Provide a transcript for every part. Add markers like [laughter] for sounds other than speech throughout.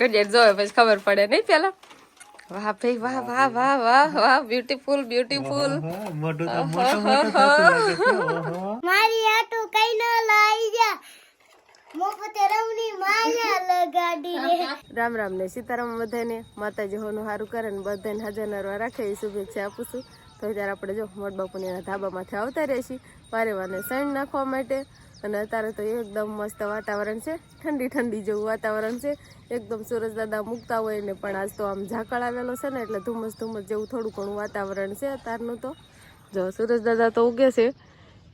ઘડિયાળ જોવે પછી ખબર પડે નહીં પેલા? વાહ ભાઈ વાહ વાહ વાહ વાહ વાહ બ્યુટીફુલ બ્યુટીફુલ. મારી આટું કઈ ન લઈ જા. મોપતે રમણી માયા લગાડી રામ રામ ને સીતારામ બધાને માતાજી હોનું સારું કરે ને બધાને હજાર રાખે એ શુભેચ્છા આપું છું. તો ત્યારે આપણે જો મોટ બાપુની એના ધાબામાંથી આવતા રહીશી વારે વારે સણ નાખવા માટે. અને અત્યારે તો એકદમ મસ્ત વાતાવરણ છે. ઠંડી ઠંડી જેવું વાતાવરણ છે. એકદમ સૂરજ દાદા મૂકતા હોય ને પણ આજ તો આમ ઝાકળ આવેલો છે ને એટલે ધુમ્મસ ધુમ્મસ જેવું થોડું ઘણું વાતાવરણ છે અત્યારનું તો. જો સૂરજ દાદા તો ઉગે છે.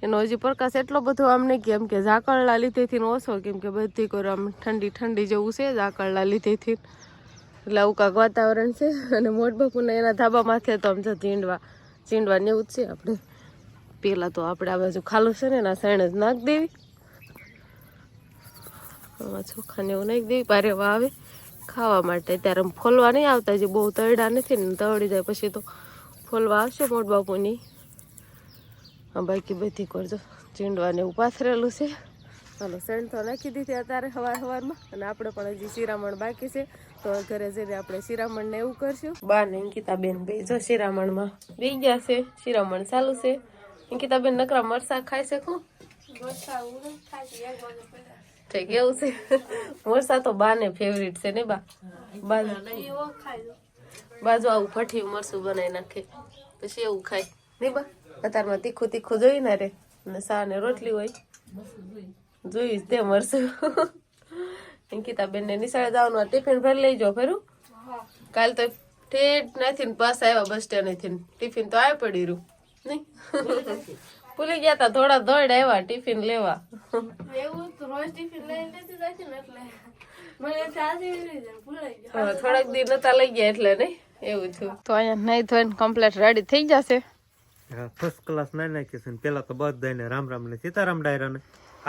એનો હજી પ્રકાશ એટલો બધો આમ નહીં કેમ કે ઝાકળના લીધેથી ઓછો, કેમ કે બધી કોઈ આમ ઠંડી ઠંડી જેવું છે ઝાકળના લીધેથી એટલે આવું કાંક વાતાવરણ છે. અને મોટ એના ધાબા માથે તો આમ જો ચીંડવા ચીંડવા ને એવું જ છે આપણે. પહેલાં તો આપણે આ બાજુ ખાલું છે ને એના સાઈડ જ નાખ દેવી. ચોખાને એવું નાખી દેવી. પારેવા આવે ખાવા માટે. ત્યારે ફોલવા નહીં આવતા, જે બહુ તળડા નથી ને તળી જાય પછી તો ફોલવા આવશે મોટ બાપુની. બાકી બધી કરજો ચીંડવાને એવું પાથરેલું છે. ચાલો સેણ તો નાખી દીધી અત્યારે સવાર સવારમાં અને આપણે પણ હજી શિરામણ બાકી છે. તો ઘરે જઈને આપણે શિરામણને એવું કરશું. બા ને અંકિતાબેન બે જો શિરામણમાં. બે ગયા છે. શિરામણ ચાલુ છે. અંકિતાબેન નકરા મરસા ખાઈ શકું મરસા ઠીક એવું છે મરસા તો બાને ફેવરિટ છે ને બા. બાજુ બાજુ આવું ભઠ્ઠી મરસું બનાવી નાખે. પછી એવું ખાય. નહીં બા, અત્યારમાં તીખું તીખું જોઈ ને રે? અને સા ને રોટલી હોય. જોઈશ તે મરસું અંકિતા બેન ને નિશાળે જવાનું ટિફિન ભરી લઈ જાઓ ફેરું કાલ તો ઠેઠ નથી પાછા આવ્યા બસ સ્ટેન્ડથી ટિફિન તો આવી પડી રહ્યું. નહીં? ભૂલી ગયા તા થોડા દોડ આવ્યા ટિફિન લેવા. હવે થોડાક દી નતા લઈ ગયા એટલે નહીં એવું થયું. તો અહીંયા નહીં ધોઈને કમ્પ્લેટ રેડી થઈ જશે? ફર્સ્ટ ક્લાસ નાઈ નાખી છે ને પેલા તો બધાને રામ રામ ને સીતારામ ડાયરા ને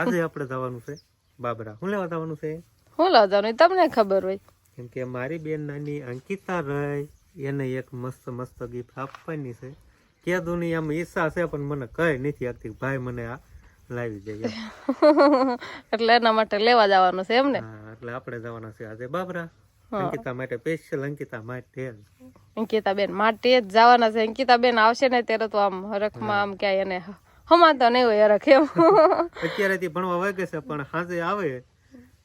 આજે આપણે જવાનું છે બાબરા. હું લેવા જવાનું છે? હું લાવવાનું તમને ખબર હોય. કેમ કે મારી બેન નાની અંકિતા રહી એને એક મસ્ત મસ્ત ગિફ્ટ આપવાની છે. કે દુનિયામાં ઈચ્છા છે પણ મને કઈ નથી આપતી ભાઈ મને આ લાવી દે એટલે એના માટે લેવા જવાનું છે એમ ને? એટલે આપણે જવાના છે આજે બાબરા. અંકિતા માટે સ્પેશિયલ અંકિતા માટે અંકિતા બેન માટે જ જવાના છે. અંકિતાબેન આવશે ને ત્યારે તો આમ હરખમાં આમ ક્યાંય એને હમાતા નહીં હોય હરખ એમ. અત્યારેથી ભણવા વાગે છે પણ સાંજે આવે.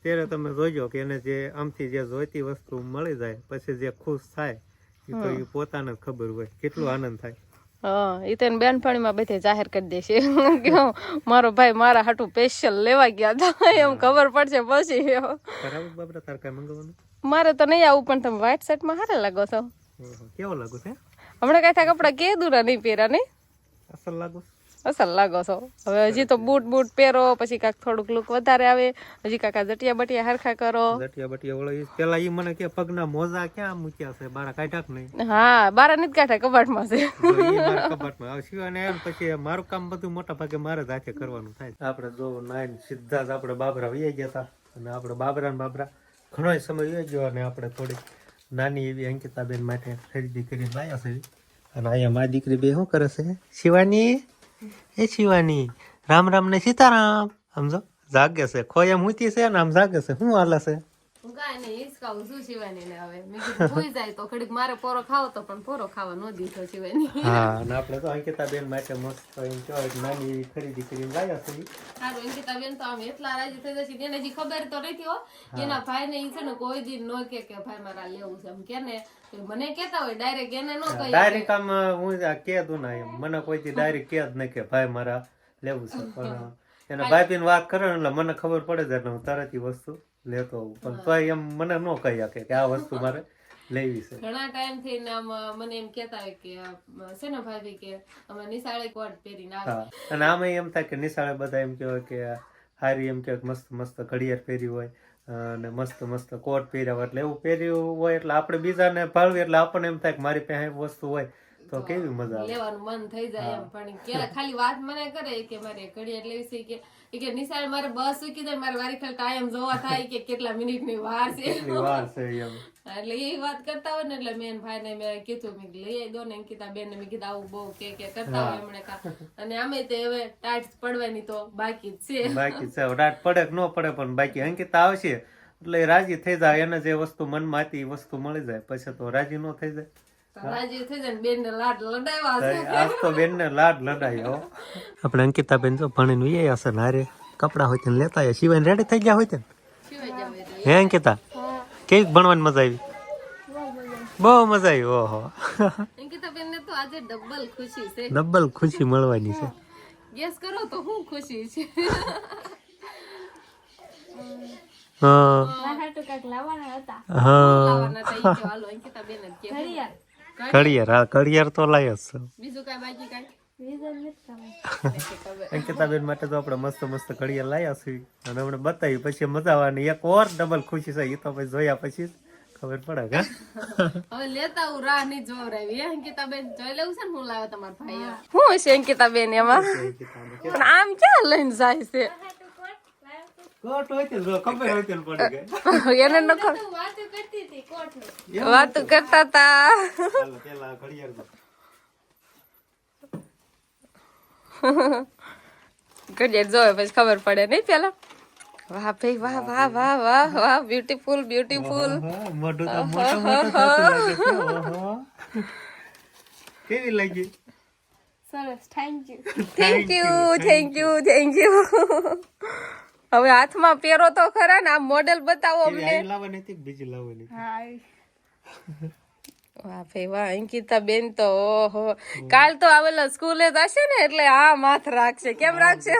ત્યારે તમે જોજો કે એને જે આમથી જે જોઈતી વસ્તુ મળી જાય પછી જે ખુશ થાય તો એ પોતાને ખબર હોય કેટલો આનંદ થાય. હા એ તો બેનપણીમાં બધે જાહેર કરી દેશે કે મારો ભાઈ મારા હાટું સ્પેશિયલ લેવા ગયા હતા એમ ખબર પડશે પછી. મારે તો નહીં આવું પણ તમે વ્હાઈટ શર્ટમાં હારા લાગો છો. કેવો લાગો છે? હમણાં કાંઈ કપડા કે દૂરા નહીં પહેરા નહીં? અસલ લાગુ અસલ લાગો છો. હવે હજી તો બૂટ બૂટ પહેરો પછી કાક થોડુંક લુક વધારે આવે. હજી કાકા જટિયા બટિયા હરખા કરો. જટિયા બટિયા ઓળો પેલા ઈ મને કે પગના મોજા ક્યાં મૂક્યા છે? બારા કાઢ્યા કે નહીં? હા બારા નથી કાંઠા કબાટમાં છે. કબાટમાં આવે. સિવાય એમ પછી મારું કામ બધું મોટા ભાગે મારે જ હાથે કરવાનું થાય આપણે જો નાઈન સીધા જ આપણે બાબરા વહી ગયા હતા અને આપણે બાબરા ને બાબરા ઘણો સમય વહી ગયો અને આપણે થોડી નાની એવી અંકિતાબેન માટે ખરીદી કરીને લાયા છે. અને અહીંયા મારી દીકરી બે શું કરે છે? શિવાની? એ શિવાની. રામ રામ ને સીતારામ. સમજો જાગે છે. ખોયમ હુતી છે ને આમ જાગે છે. શું હાલે છે? હું કાંઈ નહીં હિંચકાવું શું શિવાની ને હવે. મેં કીધું ભૂઈ જાય તો ઘડીક મારે પોરો ખાવો તો પણ પોરો ખાવા ન દીધો શિવાની. હા ને આપણે તો અંકિતાબેન માટે મસ્ત એમ કહેવાય એક નાની એવી ખરીદી કરીને લાવ્યા છે. સારું અંકિતા બેન તો આમ એટલા રાજી થઈ જશે. એને હજી ખબર તો નથી હો. એના ભાઈ ને છે ને કોઈ દી ન કે કે ભાઈ મારા લેવું છે. એમ કે ને મને કેતા હોય ડાયરેક્ટ એને ન કહી. ડાયરેક્ટ આમ હું કે દઉં ના એમ. મને કોઈ દી ડાયરેક્ટ કે જ ન કે ભાઈ મારા લેવું છે. પણ એના ભાઈ વાત કરે ને એટલે મને ખબર પડે છે એટલે હું તરત વસ્તુ લેતો પણ તો એમ મને ન કહી શકે કે આ વસ્તુ મારે લેવી છે. ઘણા ટાઈમથી ને મને એમ કેતા હોય કે છે ને ભાભી કે અમે નિશાળે કોટ પહેરીને આવે. હા અને આમે એમ થાય કે નિશાળે બધા એમ કહેવાય કે હારી એમ કે મસ્ત મસ્ત ઘડિયાળ પહેરી હોય અને મસ્ત મસ્ત કોટ પહેર્યા હોય. એટલે એવું પહેર્યું હોય એટલે આપણે બીજાને ભાળવી એટલે આપણને એમ થાય કે મારી પાસે વસ્તુ હોય. તો કેવી મજા આવે? લેવાનું મન થઈ જાય એમ. પણ કે ખાલી વાત મને કરે કે મારે ઘડિયાળ લેવી છે કે કે નિશાળ મારે બસ ઉકી જાય મારે વારી ખાલી ટાઈમ જોવા થાય કે કેટલા મિનિટની વાર છે. વાર છે એમ. એટલે એ વાત કરતા હોય ને એટલે મેન ભાઈ ને મેં કીધું મેં લઈ આવી દો ને. અંકિતા બેન ને મેં કીધું આવું બહુ કે કે કરતા હોય એમણે કા. અને અમે તે હવે ટાઈટ પડવાની તો બાકી જ છે. બાકી છે. ટાઈટ પડે કે ન પડે પણ બાકી અંકિતા આવશે. એટલે રાજી થઈ જાય એને જે વસ્તુ મનમાં હતી એ વસ્તુ મળી જાય. પછી તો રાજી ન થઈ જાય. રાજી થઈ જાય બેન ને લાડ લડાવ્યા આજ તો બેન ને લાડ લડાયો. આપણે અંકિતા બેન જો ભણીને એ હશે ને હારે. કપડા હોય ને લેતા આવ્યા સિવાય રેડી થઈ ગયા હોય ને હે અંકિતા? કેવી ભણવાની મજા આવી? બહુ મજા આવી ઓહો. અંકિતા બેન ને તો આજે ડબલ ખુશી છે. ડબલ ખુશી મળવાની છે. ગેસ કરો તો હું ખુશી છે. હા. લાવવાના હતા. ઈ કે હાલો અંકિતા બેન જ કે કડિયાર હા કડિયાર તો લાય જ બીજું કાંઈ બાકી કાંઈ? અંકિતા બેન માટે તો આપણે મસ્ત મસ્ત કડિયાર લાયા છીએ અને હમણાં બતાવી પછી મજા આવવાની એક ઓર ડબલ ખુશી છે. એ તો પછી જોયા પછી ખબર પડે કે. [laughs] હવે લેતા હું રાહ નહીં જોવરાવી હે અંકિતા જોઈ લેવું છે ને હું લાવ્યા તમારા ભાઈ શું છે અંકિતા એમાં? પણ આમ ક્યાં લઈને જાય છે? કોટ હોય છે જો ખબર હોય છે પડી ગઈ એને ન ખબર વાતો કરતા હતા ચાલો પેલા ઘડિયાળ દો. ઘડિયાળ જોવે પછી ખબર પડે નહીં પેલા વાહ ભાઈ વાહ વાહ વાહ વાહ વાહ બ્યુટીફુલ બ્યુટીફુલ હા, મોઢું તો મોટું મોટું થતું લાગે છે ઓહો. કેવી લાગી thank you thank you thank you હવે હાથમાં પહેરો તો ખરા ને આ મોડેલ બતાવો અમને. લાવવાની હતી બીજી લાવવાની હતી? વાહ ભાઈ વાહ અંકિતા બેન તો ઓહો. કાલ તો આવેલા સ્કૂલે જશે ને એટલે આ માથ રાખશે. કેમ રાખશે.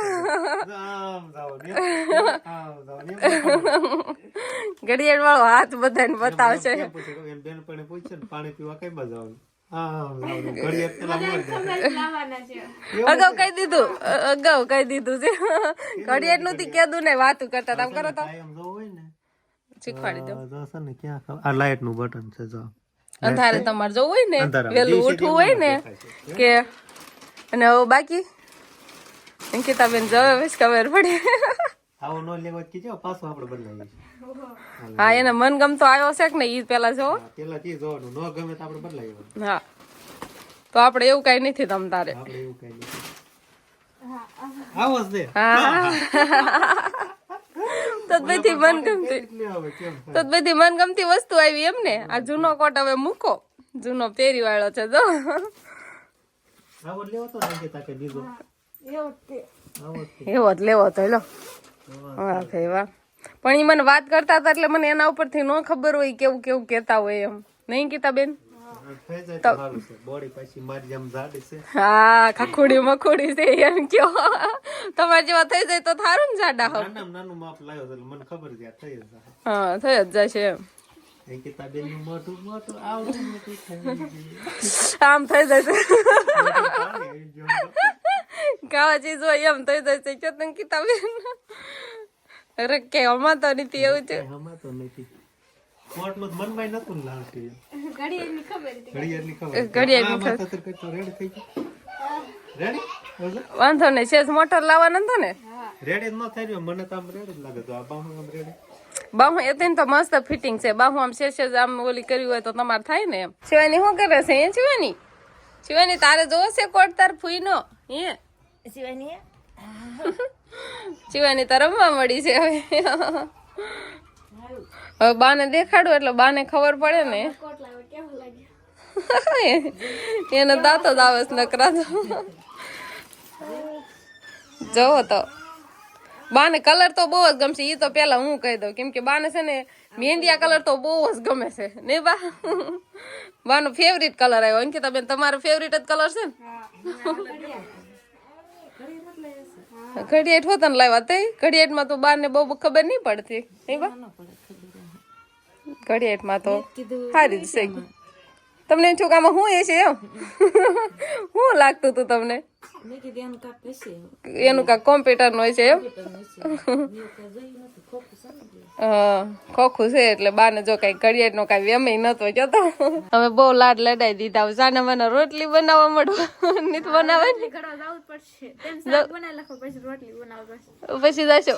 ઘડિયાળ વાળો હાથ બધાને બતાવશે. પૂછે? પાણી પીવા કઈ જવાનું? અગાઉ કહી દીધું અગાઉ કહી દીધું છે. ઘડિયાળનું થી કીધું ને વાતું કરતા તમે કરો તો. શીખવાડી દો. તો છે ને ક્યાં ખબર? આ લાઈટનું બટન છે જો. અંધારે તમારે જવું હોય ને વેલું ઉઠવું હોય ને કે અને હવે બાકી? અંકિતાબેન જવે ખબર પડે. આવો નો લેવો જ કીધો પાછો આપણે બદલાવીએ હા એને મનગમતો આવ્યો છે કે ને ઈ પેલા જો? પેલા થી જોવાનું નો ગમે તો આપણે બદલાવી હા. તો આપણે એવું કઈ નથી તમ તારે. આપણે એવું કઈ નથી. આવો જ હા. [laughs] તો જ બધી મનગમતી. એટલે હવે તો જ બધી મનગમતી વસ્તુ આવી એમ ને? આ જૂનો કોટ હવે મૂકો. જૂનો પહેરી વાળો છે જો. આવો લેવો તાકે બીજો. તે. એવો જ લેવો તો લો વાહ ભાઈ વાહ. પણ એ મને વાત કરતા હતા એટલે મને એના ઉપરથી ન ખબર હોય કેવું કેવું કેતા હોય એમ. નહીં કીતા બેન? હા ખખોડી મખોડી છે એમ કયો. તમારે જેવા થઈ જાય તો થારું ને જાડા હો. નાનું માપ લાવ્યો એટલે મને ખબર છે થઈ જશે. હા થઈ જ જશે એમ. આમ થઈ જશે. કાવા ચીજ હોય એમ થઈ જશે તને કીતા બેન અરે કે હમણાં તો નથી એવું છે. હમાતો નથી. કોર્ટમાં મનમાં નતું ને લાવતી ઘડિયાળની ખબર ઘડિયાળની ખબર તો રેડ થઈ ગયું રેડી? વાંધો નહીં શેષ મોટર લાવવાનો હતો ને? રેડી ન થઈ રહ્યો મને તો આમ રેડ જ લાગે. તો આ બાહુ આમ રેડી. બાહુ એ તો મસ્ત ફિટિંગ છે. બાહુ આમ શેષ શેષ આમ ઓલી કરી હોય તો તમારે થાય ને એમ. શિવાની શું કરે છે એ શિવાની? શિવાની તારે જોવો છે કોટ તાર ફૂઈ નો એ શિવાની? તો રમવા મળી છે હવે. હવે બાને દેખાડું એટલે બાને ખબર પડે ને. [laughs] એને દાંતો જ આવે નકરા જોવો તો. બાને કલર તો બહુ જ ગમશે એ તો પેલા હું કહી દઉં. કેમ કે બાને છે ને મહેંદિયા કલર તો બહુ જ ગમે છે. ને બા? બાનો ફેવરિટ કલર આવ્યો. અંકિતા બેન તમારો ફેવરિટ જ કલર છે ને. ઘડિયાળ હોતા ને લાવ્યા તે? ઘડિયાળમાં તો બાર ને બહુ ખબર નહીં પડતી. નહીં બા? ઘડિયાળમાં તો સારી જ છે. તમને એમ છું કે આમાં શું એ છે એમ? શું લાગતું હતું તમને? એનું કાંક કોમ્પ્યુટરનું છે એમ? ખોખું છે એટલે બાને જો કઈ ઘડિયાળ નો કઈ વેમય નતો જતો. હવે બહુ લાડ લડાઈ દીધા સાને મને રોટલી બનાવવા મળવું નીત બનાવે પછી જશો.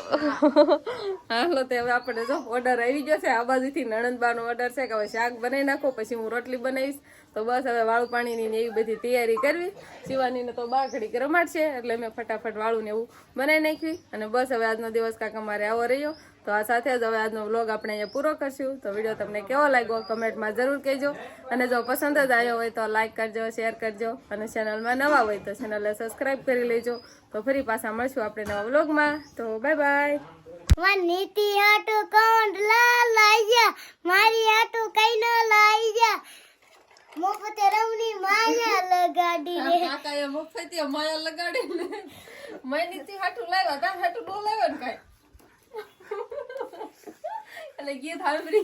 હાલો તે હવે આપણે જો ઓર્ડર આવી ગયો છે. આ બાજુથી નણંદબાનો ઓર્ડર છે કે હવે શાક બનાવી નાખો પછી હું રોટલી બનાવીશ. તો બસ હવે વાળું પાણીની ને એવી બધી તૈયારી કરવી. શિવાનીને તો બા ઘડીક રમાડશે, એટલે મેં ફટાફટ વાળું ને એવું બનાવી નાખ્યું. અને બસ હવે આજનો દિવસ કાંક અમારે આવો રહ્યો. તો આ સાથે જ હવે આજનો વ્લોગ આપણે અહીંયા પૂરો કરશું. તો વીડિયો તમને કેવો લાગ્યો કમેન્ટમાં જરૂર કહેજો. અને જો પસંદ જ આવ્યો હોય તો લાઇક કરજો શેર કરજો. અને ચેનલમાં નવા હોય તો ચેનલને સબસ્ક્રાઈબ કરી લેજો. તો ફરી પાછા મળશું આપણે નવા વ્લોગમાં તો બાય બાય મારી નીતિ થઈ માયા લગાડીને. મહિની થી હાટું લાવ્યા તાર હાટું નો લાવ્યો ને કઈ. એટલે ગીત હાલ બસ.